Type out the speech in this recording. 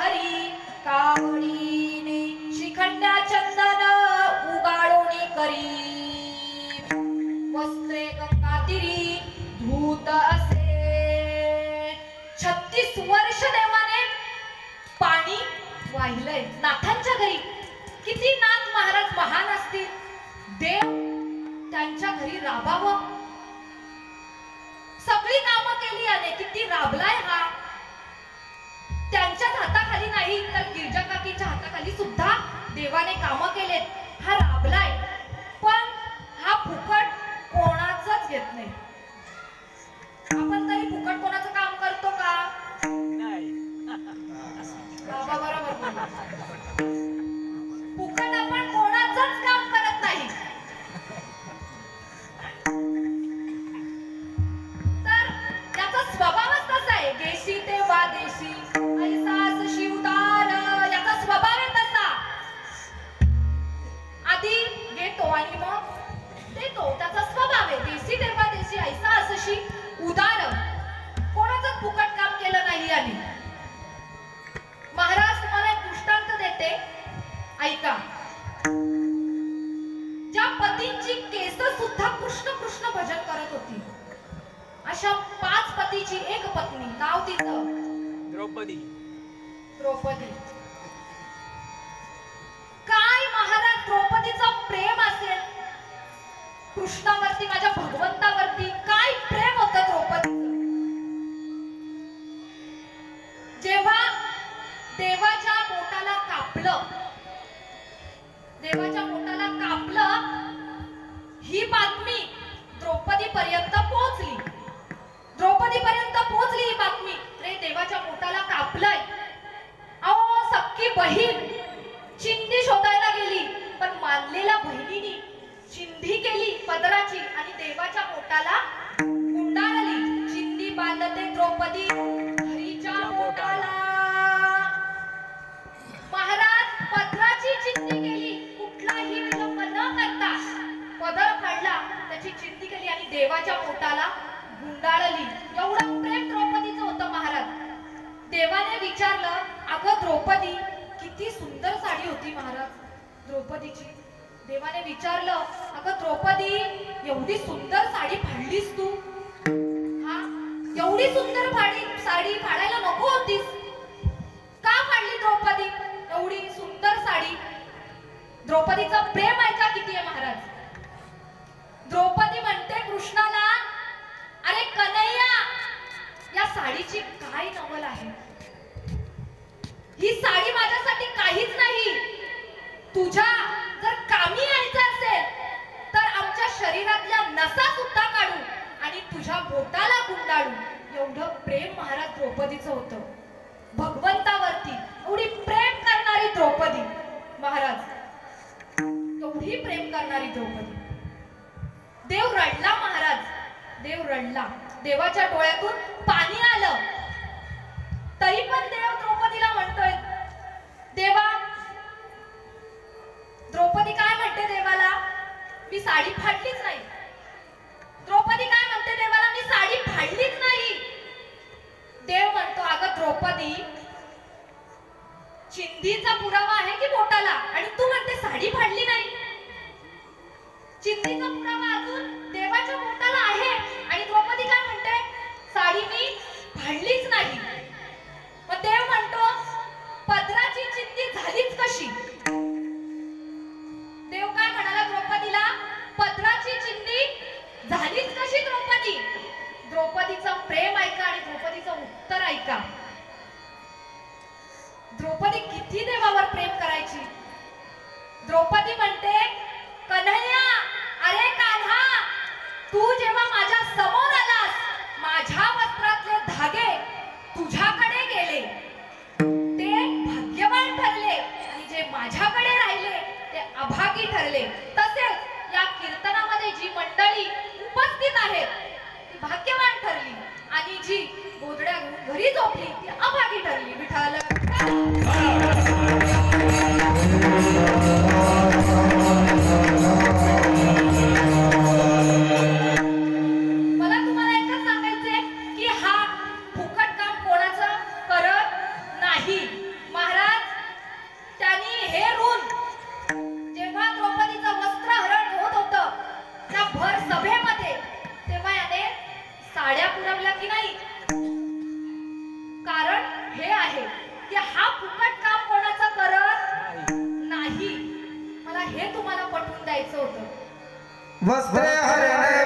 हरी कावळीने शिखंड्या चंदन उगाळोणी करी. वस्त्रे गंगातीरी धूत असे. छत्तीस वर्ष देवाने पाणी वाहिलंय. नाथांच्या घरी. किती नाथ महाराज महान असतील. देव त्यांच्या घरी राबावं. सगळी कामं केली याने. किती राबलाय हा. नाही तर गिरजा काकीच्या हाताखाली सुद्धा देवाने कामं केलेत. हा राबलाय. पण हा फुकट कोणाचंच घेत नाही. आपण तरी फुकट कोणाचं काम करतो का? बाबा बरोबर. नाही याने महाराज तुम्हाला एक दृष्टांत देते. ऐका. ज्या पतींची केस सुद्धा कृष्ण कृष्ण भजन करत होती. अशा पाच पतीची एक पत्नी नाव तिचं? द्रौपदी. द्रौपदी. काय महाराज द्रौपदीचं प्रेम असेल? कृष्णावरती माझ्या भगवंतावरती देवाच्या पोटाला कापलं. देवाच्या पोटाला कापलं ही बातमी द्रौपदी पर्यंत पोहोचली. द्रौपदी पर्यंत पोहोचली ही बातमी. रे देवाच्या पोटाला कापलंय. अहो सक्की बहीण विचारलं अगं द्रौपदी किती सुंदर साडी होती महाराज. द्रौपदीची देवाने विचारलं अगं द्रौपदी एवढी सुंदर साडी फाडलीस तू. हा? एवढी सुंदर फाडी साडी फाडायला नको होतीस. का फाडली द्रौपदी एवढी सुंदर साडी? द्रौपदीचं प्रेम ऐका किती आहे महाराज? द्रौपदी म्हणते कृष्णाला अरे कन्हैया या साडीची काय नवल आहे? ही साडी माझ्यासाठी काहीच नाही. तुझ्या जर कामी यायचं असेल तर आमच्या शरीरातल्या नसा सुद्धा काढू आणि तुझ्या बोटाला गुंडाळू. एवढं प्रेम महाराज द्रौपदीचं होतं. भगवंतावरती एवढी प्रेम करणारी द्रौपदी. महाराज एवढी प्रेम करणारी द्रौपदी. देव रडला महाराज. देव रडला. देवाच्या डोळ्यातून पाणी आलं तरी पण देव द्रौपदीला म्हणतोय देवा द्रौपदी काय म्हणते देवाला मी साडी फाडलीच नाही. द्रौपदी काय म्हणते देवाला? मी साडी फाडलीच नाही. देव म्हणतो अगं द्रौपदी चिंधीचा पुरावा ठरले तसेच या कीर्तनामध्ये जी मंडळी उपस्थित आहेत ती भाग्यवान ठरली आणि जी गोधड्या घेऊन घरी झोपली ती अभागी ठरली. विठाल मला साड्या पुरवल्या की नाही? कारण हे आहे की हा फुकट काम कोणाचा करत नाही. मला हे तुम्हाला पटवून द्यायचं होतं. हरे